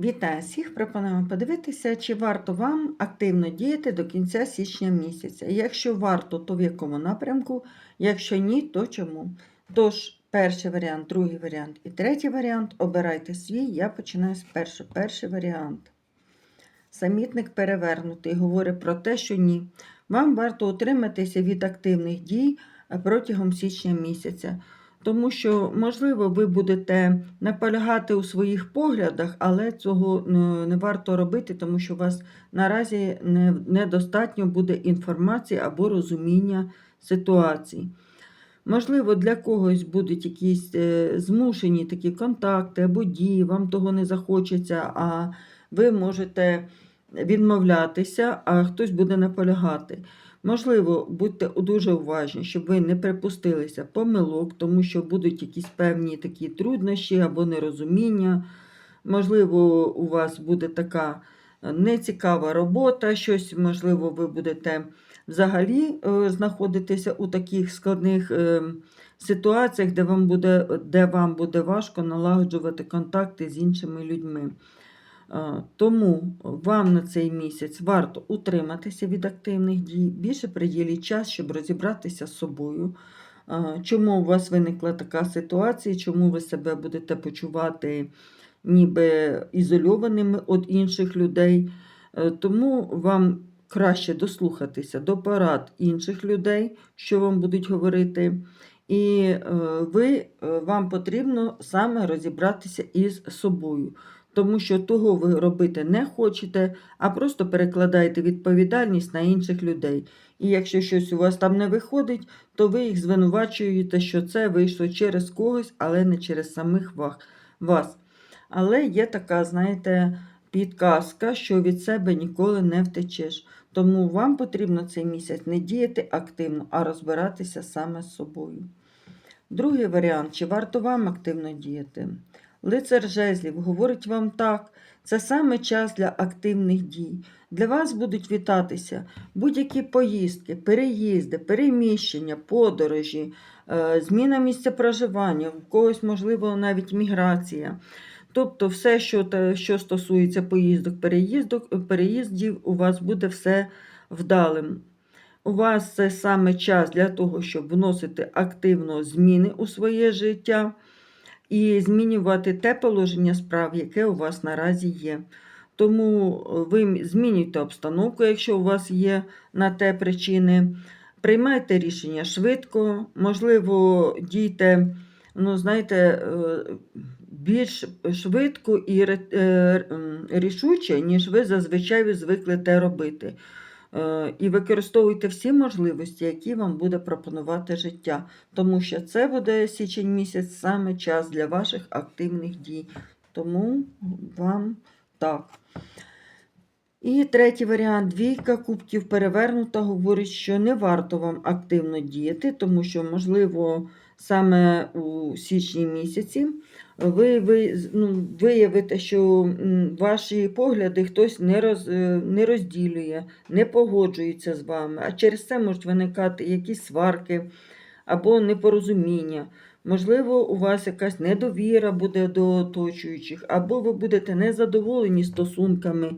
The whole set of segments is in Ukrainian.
Вітаю всіх! Пропонуємо подивитися, чи варто вам активно діяти до кінця січня місяця. Якщо варто, то в якому напрямку, якщо ні, то чому. Тож, перший варіант, другий варіант і третій варіант обирайте свій. Я починаю з першого. Перший варіант. Самітник перевернутий говорить про те, що ні. Вам варто утриматися від активних дій протягом січня місяця. Тому що, можливо, ви будете наполягати у своїх поглядах, але цього не- не варто робити, тому що у вас наразі недостатньо буде інформації або розуміння ситуації. Можливо, для когось будуть якісь е, змушені такі контакти або дії, вам того не захочеться, а ви можете відмовлятися, а хтось буде наполягати. Можливо, будьте дуже уважні, щоб ви не припустилися помилок, тому що будуть якісь певні такі труднощі або нерозуміння. Можливо, у вас буде така е, нецікава робота, щось, можливо, ви будете взагалі е, знаходитися у таких складних е, ситуаціях, де вам буде, де вам буде важко налагоджувати контакти з іншими людьми. Тому вам на цей місяць варто утриматися від активних дій, більше приділіть час, щоб розібратися з собою. Чому у вас виникла така ситуація, чому ви себе будете почувати ніби ізольованими від інших людей. Е, Тому вам краще дослухатися до порад інших людей, що вам будуть говорити. І е, ви, е, вам потрібно саме розібратися із собою тому що того ви робити не хочете, а просто перекладаєте відповідальність на інших людей. І якщо щось у вас там не виходить, то ви їх звинувачуєте, що це вийшло через когось, але не через самих вас. Але є така, знаєте, підказка, що від себе ніколи не втечеш. Тому вам потрібно цей місяць не діяти активно, а розбиратися саме з собою. Другий варіант, чи варто вам активно діяти? Лицар жезлів говорить вам так, це саме час для активних дій. Для вас будуть вітатися будь-які поїздки, переїзди, переміщення, подорожі, е, зміна місця проживання, у когось, можливо, навіть міграція. Тобто, все, що, що стосується поїздок, переїздок, переїздів, у вас буде все вдалим. У вас це саме час для того, щоб вносити активно зміни у своє життя і змінювати те положення справ, яке у вас наразі є. Тому е, ви змінюйте обстановку, якщо у вас є на те причини. Приймайте рішення швидко, можливо, дійте, ну, знаєте, е, більш швидко і е, рішуче, ніж ви зазвичай звикли те робити. Е, І використовуйте всі можливості, які вам буде пропонувати життя, тому що це буде січень місяць саме час для ваших активних дій. Тому вам так. І третій варіант двійка кубків перевернута говорить, що не варто вам активно діяти, тому що, можливо, саме у січні місяці ви, ви ну, виявите, що ваші погляди хтось не, роз, е, не розділює, не погоджується з вами, а через це можуть виникати якісь сварки або непорозуміння. Можливо, у вас якась недовіра буде до оточуючих, або ви будете незадоволені стосунками,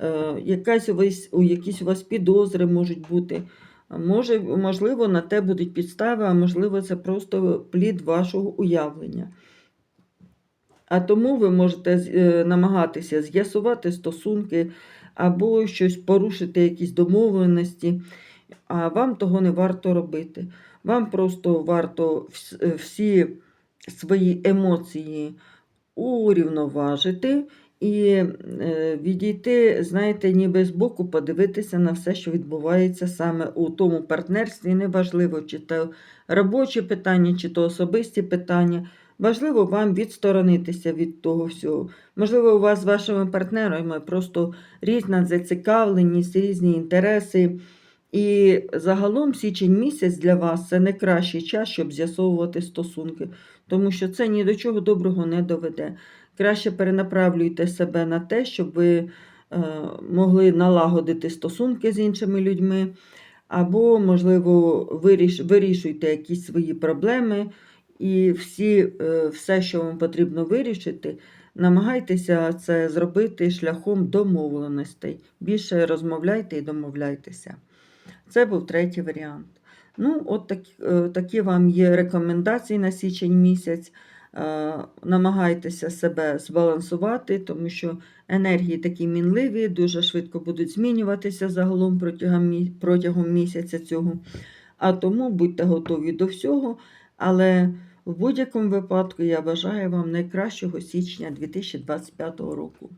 е, якась у вас, якісь у вас підозри можуть бути. Може, можливо, на те будуть підстави, а можливо, це просто плід вашого уявлення. А тому ви можете е, намагатися з'ясувати стосунки або щось порушити, якісь домовленості, а вам того не варто робити. Вам просто варто е, всі свої емоції урівноважити і е, відійти, знаєте, ніби збоку подивитися на все, що відбувається саме у тому партнерстві. Неважливо, чи то робочі питання, чи то особисті питання. Важливо вам відсторонитися від того всього. Можливо, у вас з вашими партнерами просто різна зацікавленість, різні інтереси. І загалом січень місяць для вас це найкращий час, щоб з'ясовувати стосунки, тому що це ні до чого доброго не доведе. Краще перенаправлюйте себе на те, щоб ви е, могли налагодити стосунки з іншими людьми, або, можливо, виріш, вирішуйте якісь свої проблеми, і всі, е, все, що вам потрібно вирішити, намагайтеся це зробити шляхом домовленостей. Більше розмовляйте і домовляйтеся. Це був третій варіант. Ну, от так, е, такі вам є рекомендації на січень місяць. Е, Намагайтеся себе збалансувати, тому що енергії такі мінливі, дуже швидко будуть змінюватися загалом протягом, протягом місяця цього. А тому будьте готові до всього. Але в будь-якому випадку я бажаю вам найкращого січня 2025 року.